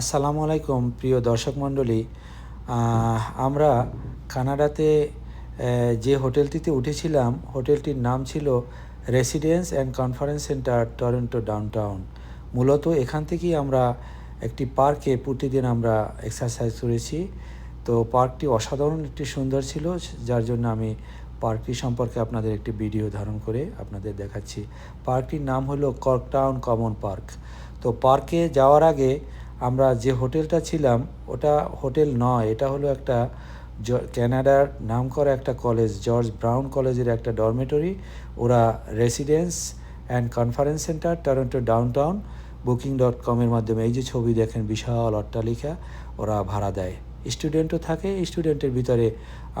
আসসালামু আলাইকুম, প্রিয় দর্শক মণ্ডলী। আমরা কানাডাতে যে হোটেলটিতে উঠেছিলাম, হোটেলটির নাম ছিল residence and conference centre Toronto downtown মূলত এখান থেকেই আমরা একটি পার্কে প্রতিদিন আমরা এক্সারসাইজ করেছি। তো পার্কটি অসাধারণ একটি সুন্দর ছিল, যার জন্য আমি পার্কটি সম্পর্কে আপনাদের একটি ভিডিও ধারণ করে আপনাদের দেখাচ্ছি। পার্কটির নাম হলো কর্কটাউন কমন পার্ক তো পার্কে যাওয়ার আগে আমরা যে হোটেলটা ছিলাম, ওটা হোটেল নয়, এটা হলো একটা ক্যানাডার নামকরা একটা কলেজ জর্জ ব্রাউন কলেজের একটা ডরমেটরি ওরা residence and conference centre Toronto downtown booking dot কমের মাধ্যমে এই যে ছবি দেখেন, বিশাল অট্টালিকা, ওরা ভাড়া দেয়। স্টুডেন্টও থাকে স্টুডেন্টের ভিতরে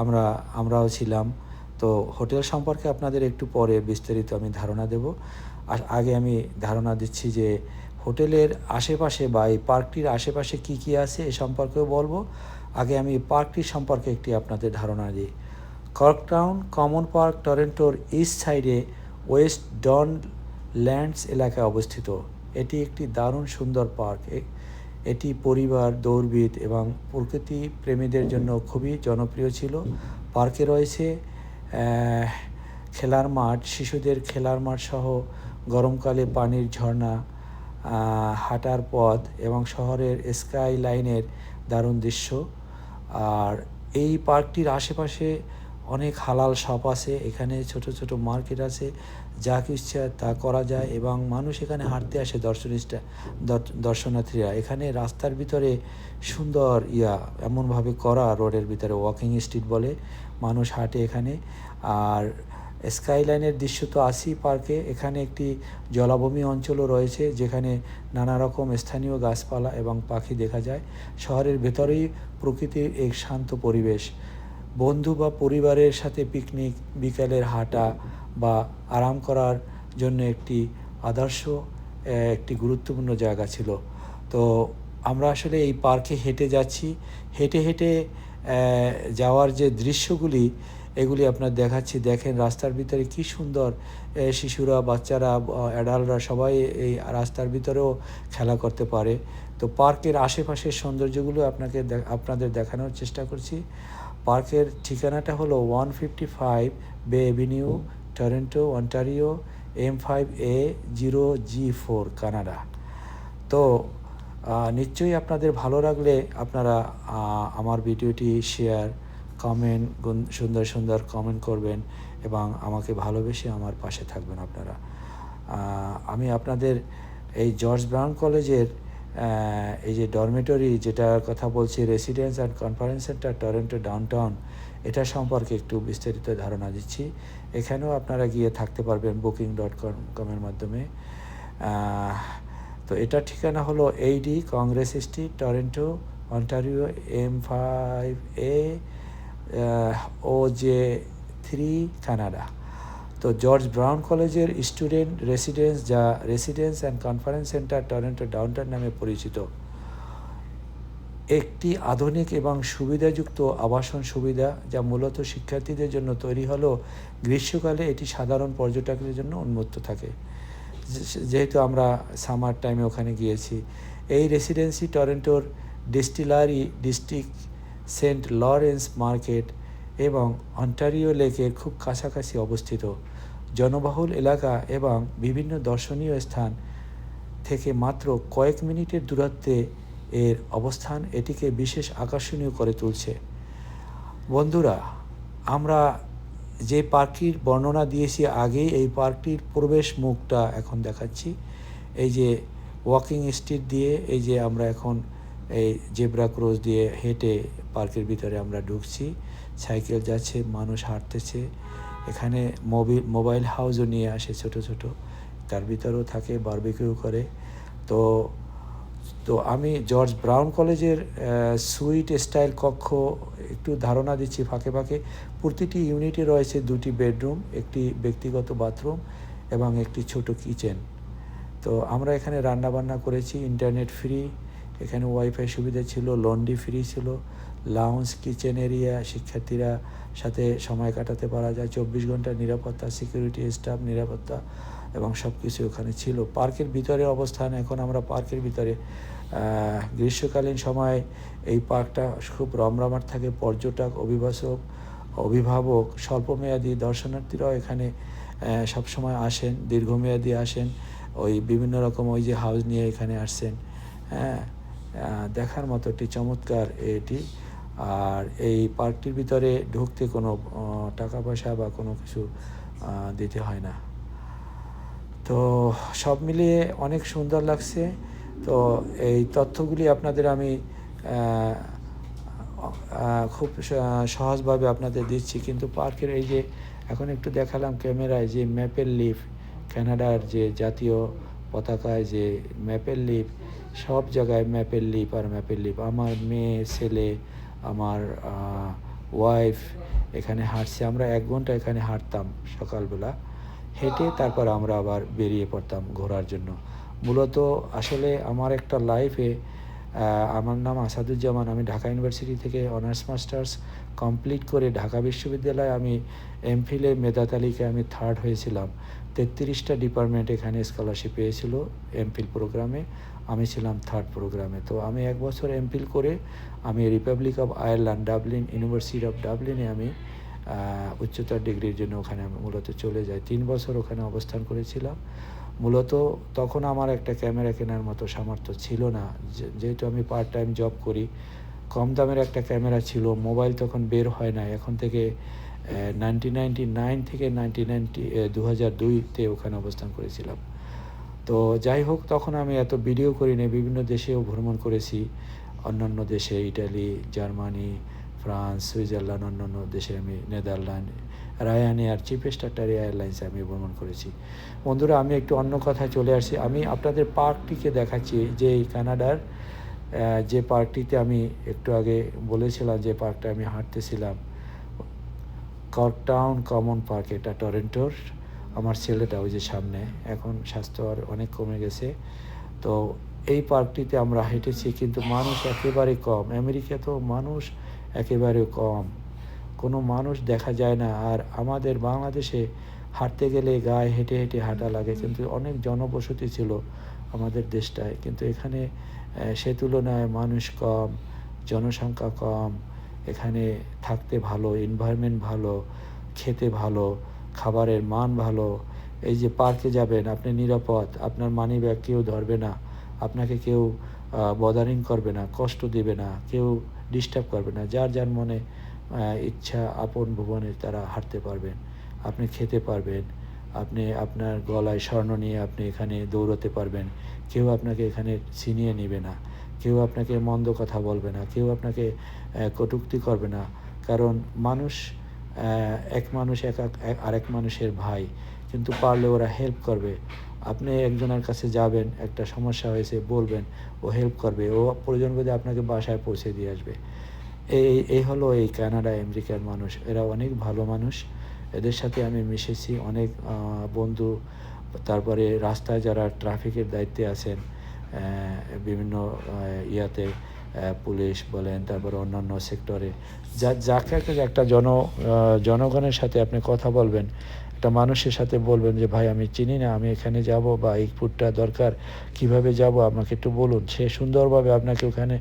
আমরা, আমরাও ছিলাম। তো হোটেল সম্পর্কে আপনাদের একটু পরে বিস্তারিত আমি ধারণা দেব। আর আগে আমি ধারণা দিচ্ছি যে হোটেলের আশেপাশে বা এই পার্কটির আশেপাশে কি কি আছে এ সম্পর্কেও বলব। আগে আমি পার্কটির সম্পর্কে একটি আপনাদের ধারণা দিই। কর্কটাউন কমন পার্ক টরেন্টোর ইস্ট সাইডে ওয়েস্ট ডন ল্যান্ডস এলাকায় অবস্থিত। এটি একটি দারুণ সুন্দর পার্ক। এটি পরিবার, দৌড়বিদ এবং প্রকৃতি প্রেমীদের জন্য খুবই জনপ্রিয় ছিল। পার্কে রয়েছে খেলার মাঠ, শিশুদের খেলার মাঠ সহ গরমকালে পানির ঝর্ণা হাঁটার পথ এবং শহরের স্কাই লাইনের দারুণ দৃশ্য। আর এই পার্কটির আশেপাশে অনেক হালাল শপ আছে, এখানে ছোট ছোট মার্কেট আছে, যা কিছু তা করা যায় এবং মানুষ এখানে হাঁটতে আসে দর্শনিষ্ঠা দর- দর্শনার্থীরা। এখানে রাস্তার ভিতরে সুন্দর ইয়া, এমনভাবে করা, রোডের ভিতরে ওয়াকিং স্ট্রিট বলে, মানুষ হাঁটে এখানে। আর স্কাইলাইনের দৃশ্য তো আছেই পার্কে। এখানে একটি জলাভূমি অঞ্চলও রয়েছে, যেখানে নানা রকম স্থানীয় গাছপালা এবং পাখি দেখা যায়। শহরের ভেতরেই প্রকৃতির এক শান্ত পরিবেশ। বন্ধু বা পরিবারের সাথে পিকনিক, বিকালের হাঁটা বা আরাম করার জন্য একটি আদর্শ একটি গুরুত্বপূর্ণ জায়গা ছিল। তো আমরা আসলে এই পার্কে হেঁটে যাচ্ছি। হেঁটে হেঁটে যাওয়ার যে দৃশ্যগুলি এগুলি আপনার দেখাচ্ছি। দেখেন রাস্তার ভিতরে কি সুন্দর শিশুরা, বাচ্চারা অ্যাডাল্টরা সবাই এই রাস্তার ভিতরেও খেলা করতে পারে। তো পার্কের আশেপাশের সৌন্দর্যগুলো আপনাকে আপনাদের দেখানোর চেষ্টা করছি। পার্কের ঠিকানাটা হলো one fifty five Bay Avenue, Toronto, Ontario, M five A zero G four, Canada. তো নিশ্চয়ই আপনাদের ভালো লাগলে আপনারা আমার ভিডিওটি শেয়ার কমেন্ট সুন্দর সুন্দর কমেন্ট করবেন এবং আমাকে ভালোবেসে আমার পাশে থাকবেন আপনারা। আমি আপনাদের এই জর্জ ব্রাউন কলেজের এই যে ডরমেটরি যেটার কথা বলছি residence and conference centre Toronto downtown এটা সম্পর্কে একটু বিস্তারিত ধারণা দিচ্ছি। এখানেও আপনারা গিয়ে থাকতে পারবেন বুকিং ডট কম কমের মাধ্যমে। তো এটার ঠিকানা হলো eighty Congress Street Toronto Ontario M five A O J three Canada তো জর্জ ব্রাউন কলেজের স্টুডেন্ট রেসিডেন্স যা residence and conference centre Toronto downtown নামে পরিচিত। একটি আধুনিক এবং সুবিধাযুক্ত আবাসন সুবিধা যা মূলত শিক্ষার্থীদের জন্য তৈরি হলেও গ্রীষ্মকালে এটি সাধারণ পর্যটকদের জন্য উন্মুক্ত থাকে। যেহেতু আমরা সামার টাইমে ওখানে গিয়েছি। এই residency টরেন্টোর distillery district Saint Lawrence market এবং অন্টারিও লেকের খুব কাছাকাছি অবস্থিত। জনবহুল এলাকা এবং বিভিন্ন দর্শনীয় স্থান থেকে মাত্র কয়েক মিনিটের দূরত্বে এর অবস্থান এটিকে বিশেষ আকর্ষণীয় করে তুলছে। বন্ধুরা, আমরা যে পার্কটির বর্ণনা দিয়েছি আগেই, এই পার্কটির প্রবেশ মুখটা এখন দেখাচ্ছি। এই যে ওয়াকিং স্ট্রিট দিয়ে, এই যে আমরা এখন এই জেব্রা ক্রস দিয়ে হেঁটে পার্কের ভিতরে আমরা ঢুকছি। সাইকেল যাচ্ছে, মানুষ হাঁটতেছে। এখানে মোবিল মোবাইল হাউসও নিয়ে আসে ছোট ছোট। তার ভিতরেও থাকে বারবিকিউ করে। তো তো আমি জর্জ ব্রাউন কলেজের সুইট স্টাইল কক্ষ একটু ধারণা দিচ্ছি ফাঁকে ফাঁকে। প্রতিটি ইউনিটে রয়েছে দুটি বেডরুম, একটি ব্যক্তিগত বাথরুম এবং একটি ছোট কিচেন। তো আমরা এখানে রান্না বান্না করেছি, ইন্টারনেট ফ্রি। এখানে ওয়াইফাই সুবিধা ছিল লন্ড্রি ফ্রি ছিল লাউঞ্জ কিচেন এরিয়া শিক্ষার্থীরা সাথে সময় কাটাতে পারা যায়, চব্বিশ ঘণ্টা নিরাপত্তা সিকিউরিটি স্টাফ নিরাপত্তা এবং সব কিছু ওখানে ছিল। পার্কের ভিতরে অবস্থান, এখন আমরা পার্কের ভিতরে। গ্রীষ্মকালীন সময় এই পার্কটা খুব রমরমাট থাকে, পর্যটক, অভিবাসক, অভিভাবক, স্বল্পমেয়াদী দর্শনার্থীরাও এখানে সবসময় আসেন, দীর্ঘমেয়াদী আসেন। ওই বিভিন্ন রকম ওই যে হাউস নিয়ে এখানে আসছেন। হ্যাঁ দেখার মতো একটি চমৎকার এটি। আর এই পার্কটির ভিতরে ঢুকতে কোনো টাকা পয়সা বা কোনো কিছু দিতে হয় না। তো সব মিলিয়ে অনেক সুন্দর লাগছে। তো এই তথ্যগুলি আপনাদের আমি খুব সহজভাবে আপনাদের দিচ্ছি। কিন্তু পার্কের এই যে, এখন একটু দেখালাম ক্যামেরায় যে ম্যাপেল লিফ, কানাডার যে জাতীয় পতাকায় যে ম্যাপেল লিফ সব জায়গায় ম্যাপের লিপ আর ম্যাপের লিপ আমার মেয়ে, ছেলে, আমার ওয়াইফ এখানে হাঁটছে। আমরা এক ঘণ্টা এখানে হাঁটতাম সকালবেলা। হেঁটে তারপর আমরা আবার বেরিয়ে পড়তাম ঘোরার জন্য। মূলত আসলে আমার একটা লাইফে আমার নাম আসাদুজ্জামান। আমি ঢাকা ইউনিভার্সিটি থেকে অনার্স মাস্টার্স কমপ্লিট করে ঢাকা বিশ্ববিদ্যালয়ে আমি এমফিলে মেধা তালিকায় আমি থার্ড হয়েছিলাম। তেত্রিশটা ডিপার্টমেন্ট এখানে স্কলারশিপ পেয়েছিল এমফিল প্রোগ্রামে আমি ছিলাম থার্ড প্রোগ্রামে তো আমি এক বছর এমফিল করে আমি Republic of Ireland Dublin university of ডাবলিনে আমি উচ্চতর ডিগ্রির জন্য ওখানে আমি মূলত চলে যাই। তিন বছর ওখানে অবস্থান করেছিলাম। মূলত তখন আমার একটা ক্যামেরা কেনার মতো সামর্থ্য ছিল না। যেহেতু আমি পার্ট টাইম জব করি, কম দামের একটা ক্যামেরা ছিল মোবাইল তখন বের হয় না এখন থেকে নাইনটিন নাইনটি নাইন থেকে নাইনটিন নাইনটি দু হাজার দুইতে ওখানে অবস্থান করেছিলাম। তো যাই হোক, তখন আমি এত ভিডিও করিনি বিভিন্ন দেশেও ভ্রমণ করেছি। অন্যান্য দেশে, ইটালি, জার্মানি, ফ্রান্স, সুইজারল্যান্ড, অন্যান্য দেশে আমি নেদারল্যান্ড, রায়ান এয়ার চিফেস্ট একটা এয়ারলাইন্সে আমি ভ্রমণ করেছি। বন্ধুরা, আমি একটু অন্য কথায় চলে আসছি আমি আপনাদের পার্কটিকে দেখাচ্ছি, যে এই কানাডার যে পার্কটিতে আমি একটু আগে বলেছিলাম যে পার্কটা আমি হাঁটতেছিলাম। কর্কটাউন কমন পার্ক, এটা টরেন্টোর। আমার ছেলেটা ওই যে সামনে, এখন স্বাস্থ্য আর অনেক কমে গেছে। তো এই পার্কটিতে আমরা হেঁটেছি কিন্তু মানুষ একেবারে কম। আমেরিকা তো মানুষ একেবারে কম। কোনো মানুষ দেখা যায় না। আর আমাদের বাংলাদেশে হাঁটতে গেলে গায়ে হেঁটে হেঁটে হাঁটা লাগে। কিন্তু অনেক জনবসতি ছিল আমাদের দেশটায়। কিন্তু এখানে সে তুলনায় মানুষ কম, জনসংখ্যা কম। এখানে থাকতে ভালো এনভায়রনমেন্ট ভালো, খেতে ভালো। খাবারের মান ভালো, এই যে পার্কে যাবেন, আপনি নিরাপদ, আপনার মানি ব্যাগ কেউ ধরবে না, আপনাকে কেউ বদারিং করবে না, কষ্ট দেবে না, কেউ ডিস্টার্ব করবে না, যার যার মনে ইচ্ছা, আপন ভুবনে তারা হাঁটতে পারবেন, আপনি খেতে পারবেন, আপনি আপনার গলায় স্বর্ণ নিয়ে আপনি এখানে দৌড়াতে পারবেন, কেউ আপনাকে এখানে ছিনিয়ে নেবে না, কেউ আপনাকে মন্দ কথা বলবে না, কেউ আপনাকে কটুক্তি করবে না, কারণ মানুষ এক মানুষ এক আরেক মানুষের ভাই, কিন্তু পারলে ওরা হেল্প করবে। আপনি একজনের কাছে যাবেন, একটা সমস্যা হয়েছে, বলবেন, ও হেল্প করবে। ও প্রয়োজন বোধে আপনাকে বাসায় পৌঁছে দিয়ে আসবে। এই এই হলো এই কানাডা, আমেরিকার মানুষ। এরা অনেক ভালো মানুষ। এদের সাথে আমি মিশেছি। অনেক বন্ধু। তারপরে রাস্তায় যারা ট্রাফিকের দায়িত্বে আছেন বিভিন্ন ইয়াতে পুলিশ বলেন, তারপর অন্যান্য সেক্টরে। যা, যাকে একটা জন জনগণের সাথে আপনি কথা বলবেন, একটা মানুষের সাথে বলবেন যে, ভাই, আমি চিনি না, আমি এখানে যাব বা এই ফুডটা দরকার, কীভাবে যাব, আমাকে একটু বলুন। সে সুন্দরভাবে আপনাকে ওখানে